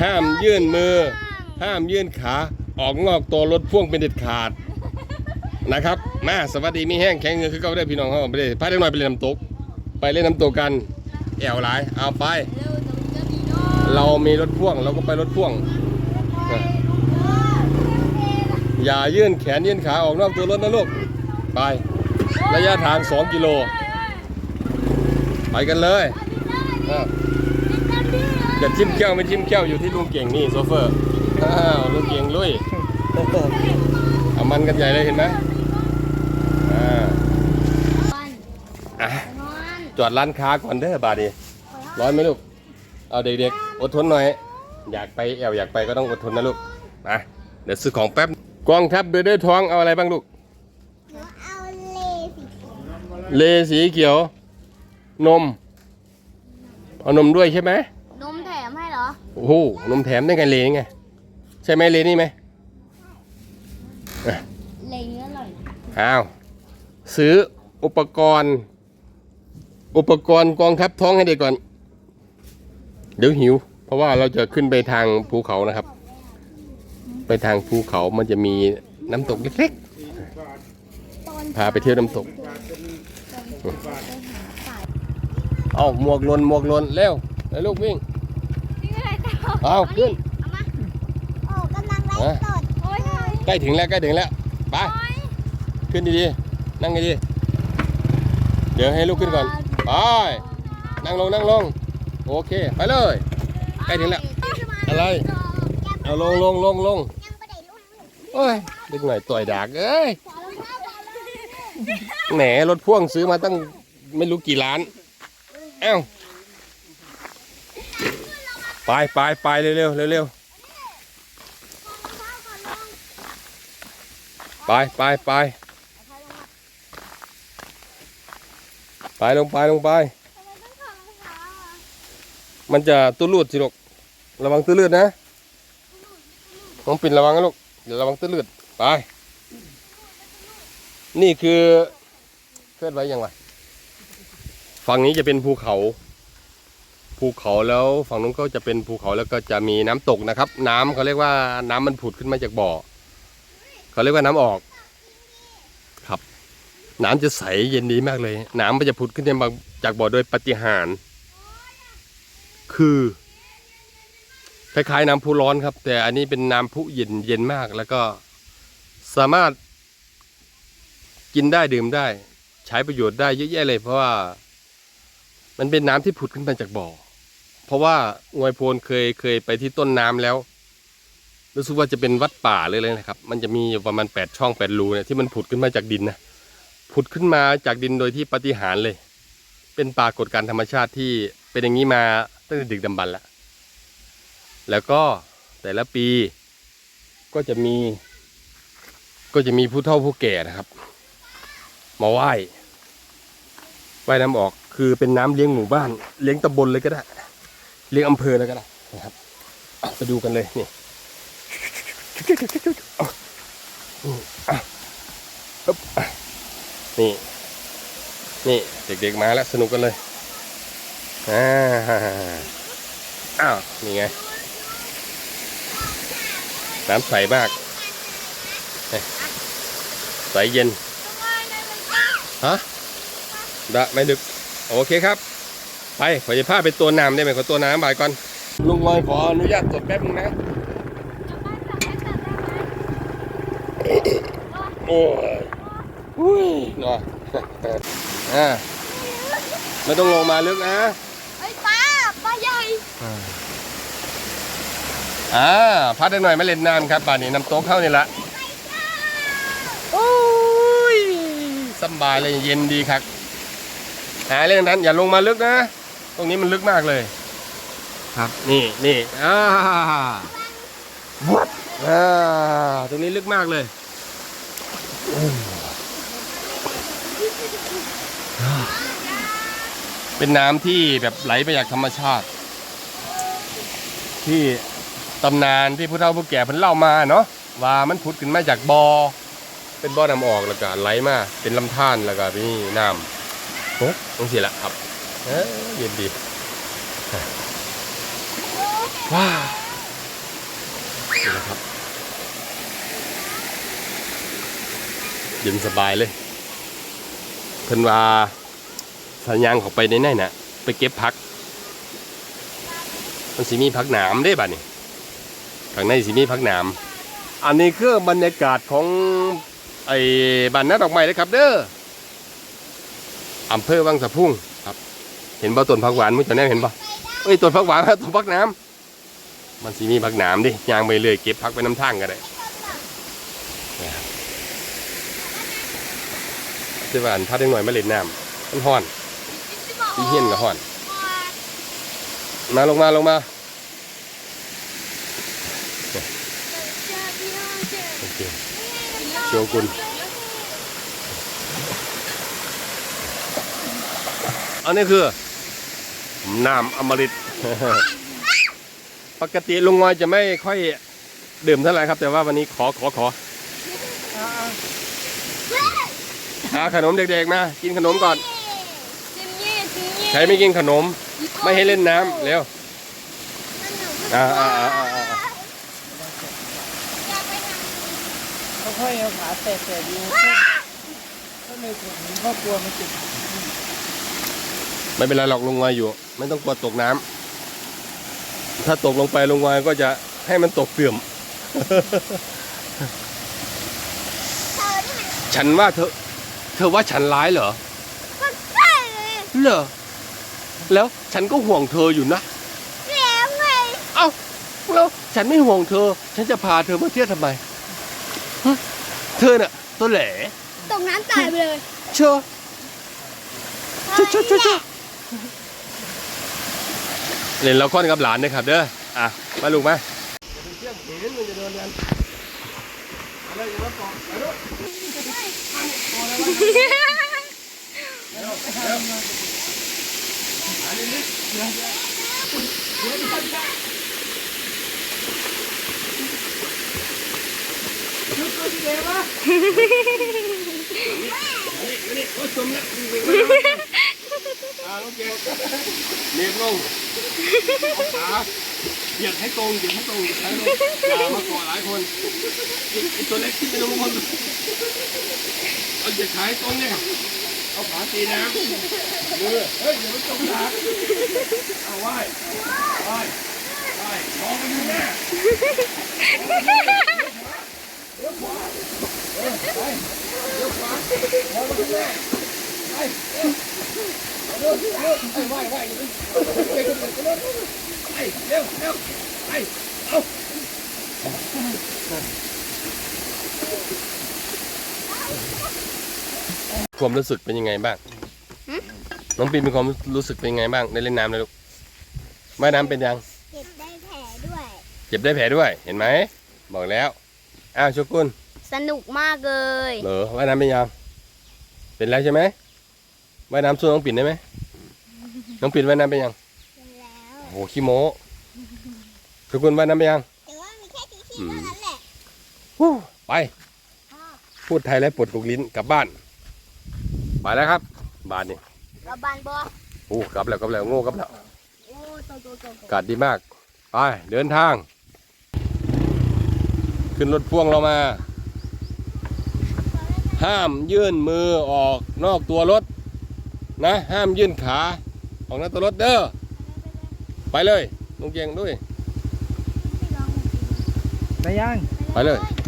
ห้ามยื่นมือ ห้ามยื่นขาออกงอกตัวรถพ่วงเป็นเด็ดขาดนะครับมาสวัสดีมีแห้งแข็งเงินคือเขาได้พี่น้องเขาไปเลยพาเด็กน้อยไปเล่นน้ำตก ไปเล่นน้ำตกกันแอวหลายเอาไป เรามีรถพ่วงเราก็ไปรถพ่วง อย่ายื่นแขนยื่นขาออกนอกตัวรถนะลูกไประยะทาง 2 กิโล ไปกันเลยอ้า จะจิ้มแก้วไม่จิ้มแก้วอยู่ที่ลุงเก่งนี่โซเฟอร์อ้าวลุงเก่งลุยเอามันกันใหญ่เลยเห็นไหมอ่าอะนอนจอดร้านค้าก่อนเด้อบาดนีร้อนไหมลูก เอาเด็กๆ อดทนหน่อย อยากไปแอวอยากไปก็ต้องอดทนนะลูกมาเดี๋ยวซื้อของแป๊บกองทัพเดือดด้วยท้องเอาอะไรบ้างลูกหนูเอาเลสิเลสีเขียวนม เอานมด้วยใช่ไหมนมแถมให้เหรอ โอ้โหนมแถมได้ไงเลนี่ไง ใช่ไหมเลนี่ไหมอะเลเนื้ออร่อยอ้าว ซื้ออุปกรณ์ อุปกรณ์กองทัพท้องให้เด็กก่อน เดี๋ยวหิว เพราะว่าเราจะขึ้นไปทางภูเขานะครับ ไปทางภูเขามันจะมีน้ำตกเล็กๆ พาไปเที่ยวน้ำตก เอาหมวกหลนหมวกหลนเร็วเร็วลูกวิ่งนี่อะไร เจ้าเอาขึ้นเอามาโอ้กำลังไล่สดโอ้ยใกล้ถึงแล้วใกล้ถึงแล้วไปขึ้นดีๆนั่งดีๆเดี๋ยวให้ลูกขึ้นก่อนไปนั่งลงนั่งลงโอเคไปเลยใกล้ถึงแล้วอะไรเอาลงลงลงลงโอ้ยเด็กหน่อยต่อยดากเอ้ยแหนรถพ่วงซื้อมาตั้งไม่รู้กี่ล้านเอ้า ไปไปไปเร็วเร็วเร็วเร็วไปไปไปไปลงไปลงไป มันจะตุ้ลูดสิลูกระวังตื้อเลือดนะน้องปิ่นระวังนะลูกเดี๋ยวระวังตื้อเลือดไป นี่คือเคลื่อนไว้ยังไงฝั่งนี้จะเป็นภูเขา ภูเขาแล้วฝั่งนู้นก็จะเป็นภูเขาแล้วก็จะมีน้ำตกนะครับ น้ำเขาเรียกว่าน้ำมันผุดขึ้นมาจากบ่อเขาเรียกว่าน้ำออก ครับ น้ำจะใสเย็นดีมากเลย น้ำมันจะผุดขึ้นมาจากบ่อโดยปฏิหารคือคล้ายๆน้ำพุร้อนครับ แต่อันนี้เป็นน้ำพุเย็นเย็นมากแล้วก็สามารถกินได้ดื่มได้ ใช้ประโยชน์ได้เยอะแยะเลยเพราะว่า มันเป็นน้ำที่ผุดขึ้นมาจากบ่อ เพราะว่างวยโพนเคยเคยไปที่ต้นน้ำแล้วรู้สึกว่าจะเป็นวัดป่าเลยเลยนะครับ มันจะมีอยู่ประมาณแปดช่องแปดรูเนี่ยที่มันผุดขึ้นมาจากดินนะ ผุดขึ้นมาจากดินโดยที่ปฏิหารเลย เป็นปรากฏการธรรมชาติที่เป็นอย่างนี้มาตั้งแต่ดึกดำบรรแล้วแล้วก็แต่ละปีก็จะมี ก็จะมีผู้เฒ่าผู้แก่นะครับ มาไหว้ว่ายน้ำออก คือเป็นน้ำเลี้ยงหมู่บ้าน เลี้ยงตำบลเลยก็ได้ เลี้ยงอำเภอเลยก็ได้นะครับไปดูกันเลยนี่นี่ นี่เด็กๆมาแล้วสนุกกันเลยอ่าอ้าวนี่ไง น้ำใสมาก ใสเย็น ฮะดะไม่ดึก โอเคครับ ไปขอจะพาไปตัวน้ำได้ไหมขอตัวน้ำบ่ายก่อน ลุงลอยขออนุญาตตรวจแป๊บนึงนะโอ้ยอุ้ยเนาะอ่าไม่ต้องลงมาลึกนะเฮ้ยป้าป้าใหญ่อ่าพัดได้หน่อยมาเล่นน้ำครับป่านนี้น้ำโต๊ะเข้านี่ละโอ้ยสำบายเลยเย็นดีครับ หาเรื่องนั้น อย่าลงมาลึกนะ ตรงนี้มันลึกมากเลย ครับ นี่นี่อ่าวัดอ่าตรงนี้ลึกมากเลยอืมเป็นน้ำที่แบบไหลไปจากธรรมชาติ ที่ตำนานที่ผู้เฒ่าผู้แก่เพิ่นเล่ามาเนาะว่ามันผุดขึ้นมาจากบอ่อเป็นบ่อน้ำออกแล้วก็ไหลมาเป็นลำธารแล้วก็มีน้ำ โอ้ต้องเสียละครับเย็นดีว้าดูนะครับ เย็นสบายเลย เพิ่นว่าสัญญาณขอไปในนั่นน่ะ ไปเก็บพัก มันสิมีพักหนามได้บ่ะนี่ข้างในสิมีพักหนาม อันนี้คือบรรยากาศของไอ้บ้านนาดอกไม้เลยครับเด้อ อำเภอวังสะพุ่งครับ เห็นบ่ต้นผักหวานมุ้งจะแน่เห็นบ่เอ้ยต้นผักหวานครับต้นผักน้ำมันสิมีผักหนามดิยางไปเรื่อยเก็บพักไปน้ำทางก็ได้ที่บ้านพาเด็กหน่อยมาเล่นน้ำมันฮ้อนพี่เฮียนก็ฮ้อน มาลงมาลงมาโอเคโชกุน อันนี้คือน้ำอมฤตปกติลุงงอยจะไม่ค่อยดื่มเท่าไหร่ครับ แต่ว่าวันนี้ขอขอขออาขนมเด็กๆมากินขนมก่อนจิมยี่จิมยี่ใครไม่กินขนม ไม่ให้เล่นน้ำเร็วอ่าอ่าอ่าอ่าอ่าอยากไปทค่อยๆเอาขาแตะๆดูถ้าไม่กดนี้ก็กลัวมันติด ไม่เป็นไรหรอกลุงงอยอยู่ ไม่ต้องกลัวตกน้ำถ้าตกลงไปลุงงอยก็จะให้มันตกเสื่อมำเธอที่มันฉันว่าเธอ เธอว่าฉันร้ายเหรอก็ใช่เลยเหรอแล้วฉันก็ห่วงเธออยู่นะแล้วไงเอ้าแล้วฉันไม่ห่วงเธอ ฉันจะพาเธอมาเที่ยวทำไมฮะเธอน่ะตัวแหลตกน้ำตายไปเลยเชื่อเชื่อเชื่อเชื่อ เชื่อเล่นละครกับหลานนะครับเด้อ อะ มาลูกมาเลูกนี่โอ้ยจมแล้วอ่าลูกเกดเนียบลงเอาขาเหยียดให้ตรงเหยียดให้ตรงเหยียดให้ลงอย่ามาเกาะหลายคนไอตัวเล็กที่ไม่ลงคนเอาเหยียดขาให้ตรงเนี่ยเอาขาตีน้ำมือเฮ้ยอย่าไปจมหลังเอาไหว้ไหว้ไหว้มองไปดูแม่ไหว้ไหว้ไปกันไปกันไปเร็วเร็วไปเอา ความรู้สึกเป็นยังไงบ้าง น้องปีนมีความรู้สึกเป็นยังไงบ้างได้เล่นน้ำเลยลูกว่ายน้ำเป็นยังเก็บได้แผลด้วย เจ็บได้แผลด้วย เห็นไหม บอกแล้ว อ้าวโชกุนสนุกมากเลย เหรอว่ายน้ำเป็นยัง เป็นแล้วใช่ไหม ว่ายน้ำสู้น้องปิ่นได้ไหมน้องปิ่นว่ายน้ำเป็นยังเป็นแล้วโอ้โหขี้โม้โชกุนว่ายน้ำเป็นยังแต่ว่ามีแค่ทีทีเท่านั้นแหละฮู้ไปพ่อพูดไทยแล้วปวดกกลิ้นกลับบ้านไปแล้วครับบ้านนี่เราบานบอโอ้กลับแล้วกลับแล้วโง่กลับแล้วโอ้โตโตโตโตอากาศดีมากไปเดินทาง ขึ้นรถพ่วงเรามา ห้ามยื่นมือออกนอกตัวรถ นะ ห้ามยื่นขาออกนอกตัวรถเด้อไปเลยลุงเกียงด้วยไปยัง ไปเลยไป